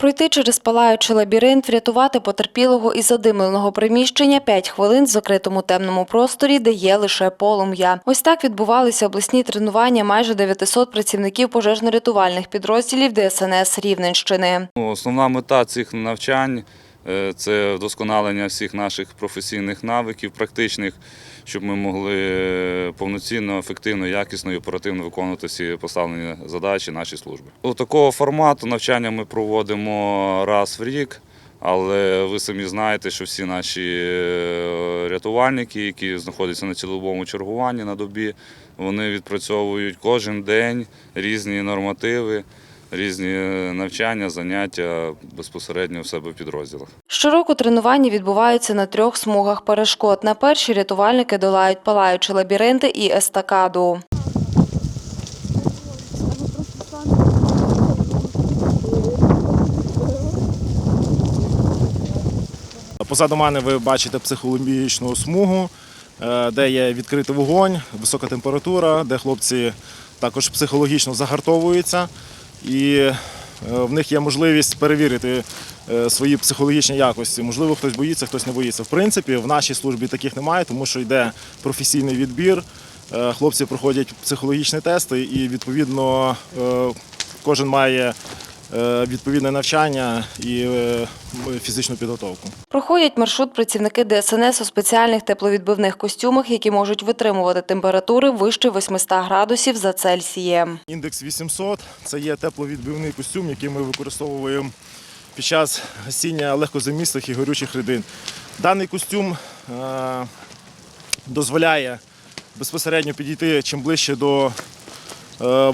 Пройти через палаючий лабіринт, врятувати потерпілого із задимленого приміщення 5 хвилин в закритому темному просторі, де є лише полум'я. Ось так відбувалися обласні тренування майже 900 працівників пожежно-рятувальних підрозділів ДСНС Рівненщини. Ну, Основна мета цих навчань це вдосконалення всіх наших професійних навиків, практичних, щоб ми могли е, повноцінно, ефективно, якісно і оперативно виконувати всі поставлені задачі нашій службі. У такого формату навчання ми проводимо раз в рік. Але ви самі знаєте, що всі наші е, рятувальники, які знаходяться на ціловому чергуванні на добі, вони відпрацьовують кожен день різні нормативи, різні навчання, заняття безпосередньо в себе в підрозділах. Щороку тренування відбуваються на трьох смугах перешкод. На першій рятувальники долають палаючі лабіринти і естакаду. Позаду мене ви бачите психологічну смугу, е, де є відкритий вогонь, висока температура, де хлопці також психологічно загартовуються, і е, в них є можливість перевірити е, свої психологічні якості. Можливо, хтось боїться, хтось не боїться. В принципі, в нашій службі таких немає, тому що йде професійний відбір. Е, Хлопці проходять психологічні тести, і відповідно кожен має відповідне навчання і е, фізичну підготовку. Проходять маршрут працівники ДСНС у спеціальних тепловідбивних костюмах, які можуть витримувати температури вище 800 градусів за Цельсієм. Індекс 800 це є тепловідбивний костюм, який ми використовуємо під час гасіння легкозаміслих і горючих рідин. Даний костюм е, дозволяє безпосередньо підійти чим ближче до е,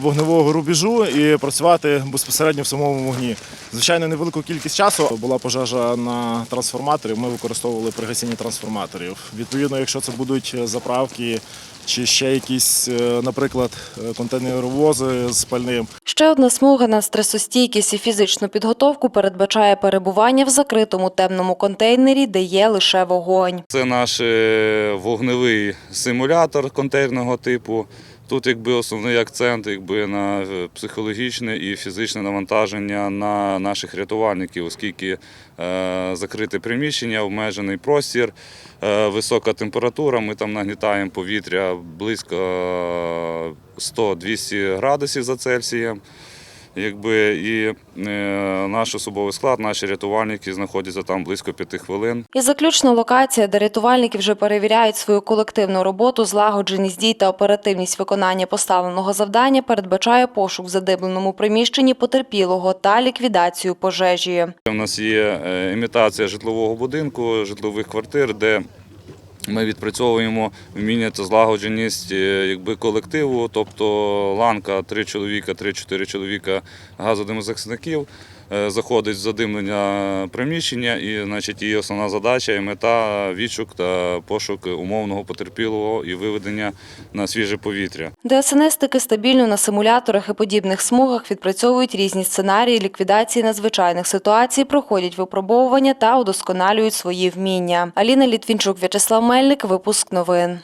вогневого рубежу і працювати безпосередньо в самому вогні. Звичайно, невелику кількість часу була пожежа на трансформаторі. Ми використовували при гасінні трансформаторів. Відповідно, якщо це будуть заправки чи ще якісь, е, наприклад, е, контейнеровози з пальним, Ще одна смуга на стресостійкість і фізичну підготовку передбачає перебування в закритому темному контейнері, де є лише вогонь. Це наш е, вогневий симулятор контейнерного типу. Тут якби основний акцент якби на е, психологічне і фізичне навантаження на наших рятувальників, оскільки е, закрите приміщення, обмежений простір, е, висока температура. Ми там нагнітаємо повітря близько е, 100-200 градусів за Цельсієм. Якби і е, наш особовий склад, наші рятувальники знаходяться там близько п'яти хвилин. І заключна локація, де рятувальники вже перевіряють свою колективну роботу, злагодженість дій та оперативність виконання поставленого завдання, передбачає пошук в задимленому приміщенні потерпілого та ліквідацію пожежі. У нас є е, імітація житлового будинку, житлових квартир, де ми відпрацьовуємо вміння та злагодженість е, якби, колективу, тобто ланка три чоловіка, три-чотири чоловіка газодимозахисників заходить в задимлення приміщення, і значить, її основна задача і мета відшук та пошук умовного потерпілого і виведення на свіже повітря. ДСНС-тики стабільно на симуляторах і подібних смугах відпрацьовують різні сценарії ліквідації надзвичайних ситуацій, проходять випробовування та удосконалюють свої вміння. Аліна Літвінчук, В'ячеслав Мельник, випуск новин.